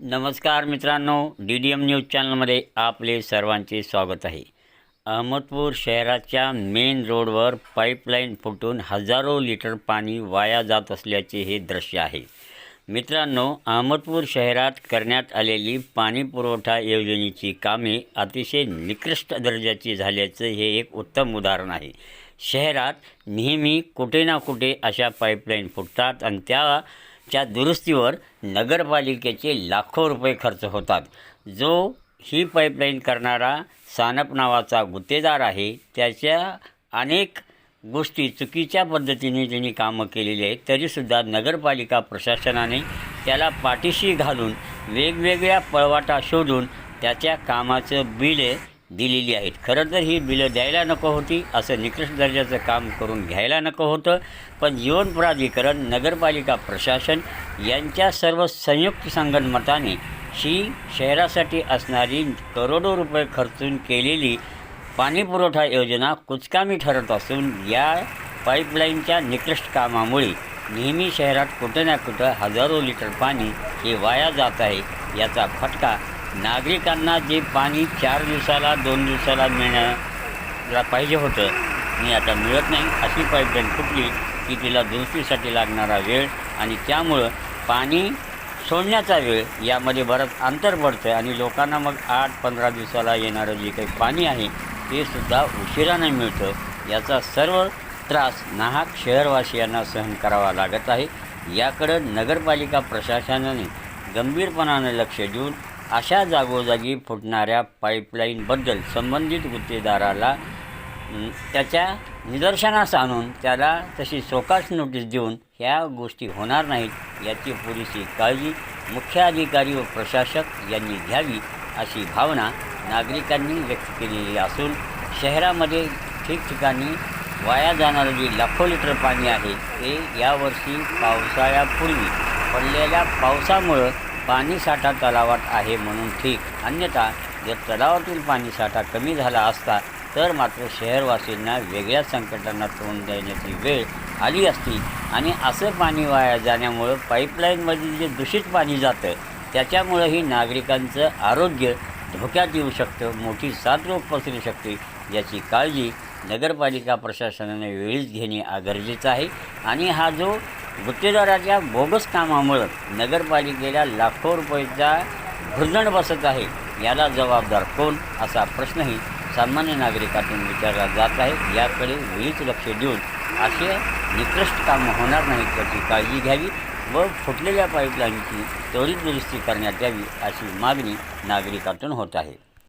नमस्कार मित्रांनो D D M news चॅनलमध्ये आपले सर्वांचे स्वागत आहे. अहमदपूर शहराच्या मेन रोडवर पाईपलाईन फुटून हजारो लिटर पाणी वाया जात असल्याचे हे दृश्य आहे. मित्रांनो अहमदपूर शहरात करण्यात आलेली पाणी पुरवठा योजनेची कामे अतिशय निकृष्ट दर्जाची झाल्याचं हे एक उत्तम उदाहरण आहे. शहरात नेहमी कुठे ना कुठे अशा पाईपलाईन फुटतात आणि त्या च्या दुरुस्तीवर नगरपालिकेचे लाखो रुपये खर्च होतात. जो ही पाईपलाईन करणारा सानप नावाचा गुत्तेदार आहे त्याच्या अनेक गोष्टी चुकीच्या पद्धतीने त्यांनी कामं केलेली आहेत तरीसुद्धा नगरपालिका प्रशासनाने त्याला पाठीशी घालून वेगवेगळ्या पळवाटा शोधून त्याच्या कामाचं बिले दिलेली आहेत. खरं तर ही बिलं द्यायला नको होती असं निकृष्ट दर्जाचं काम करून घ्यायला नको होतं. पण जीवन प्राधिकरण नगरपालिका प्रशासन यांच्या सर्व संयुक्त संगणमताने ही शहरासाठी असणारी करोडो रुपये खर्चून केलेली पाणीपुरवठा योजना कुचकामी ठरत असून या पाईपलाईनच्या निकृष्ट कामामुळे नेहमी शहरात कुठं ना कुठं हजारो लिटर पाणी हे वाया जात आहे याचा फटका नागरिकांना जे पाणी चार दिवसाला दोन दिवसाला मिळण्याला पाहिजे होतं मी आता मिळत नाही अशी पाईपलाईन फुटली की तिला दुरुस्तीसाठी लागणारा वेळ आणि त्यामुळं पाणी सोडण्याचा वेळ यामध्ये बरंच अंतर पडतं आणि लोकांना मग आठ पंधरा दिवसाला येणारं जे काही पाणी आहे ते सुद्धा उशिरानं मिळतं. याचा सर्व त्रास नाहक शहरवासियांना सहन करावा लागत आहे. याकडं नगरपालिका प्रशासनाने गंभीरपणानं लक्ष देऊन अशा जागोजागी फुटणाऱ्या पाईपलाईनबद्दल संबंधित गुत्तेदाराला त्याच्या निदर्शनास आणून त्याला तशी सोकास नोटीस देऊन ह्या गोष्टी होणार नाहीत याची पुरेशी काळजी मुख्य अधिकारी व प्रशासक यांनी घ्यावी अशी भावना नागरिकांनी व्यक्त केलेली असून शहरामध्ये ठिकठिकाणी वाया जाणारं जे लाखो लिटर पाणी आहे ते यावर्षी पावसाळ्यापूर्वी पडलेल्या पावसामुळं पाणीसाठा तलावात आहे म्हणून ठीक. अन्यथा जर तलावातील पाणीसाठा कमी झाला असता तर मात्र शहरवासींना वेगळ्या संकटांना तोंड देण्याची वेळ आली असती. आणि असं पाणी वाया जाण्यामुळं पाईपलाईनमध्ये जे दूषित पाणी जातं त्याच्यामुळंही नागरिकांचं आरोग्य धोक्यात येऊ शकतं मोठी साथरोग पसरू शकते. याची काळजी नगरपालिका प्रशासनाने वेळीच घेणे गरजेचं आहे. आणि हा जो गुत्तेदाराच्या बोगस कामामुळं नगरपालिकेला लाखो रुपयाचा भुर्दंड बसत आहे. याला जबाबदार कोण असा प्रश्नही सामान्य नागरिकातून विचारला जात आहे. याकडे वेळीच लक्ष देऊन असे निकृष्ट कामं होणार नाहीत याची काळजी घ्यावी व फुटलेल्या पाईपलाईनची त्वरित दुरुस्ती करण्यात यावी अशी मागणी नागरिकातून होत आहे.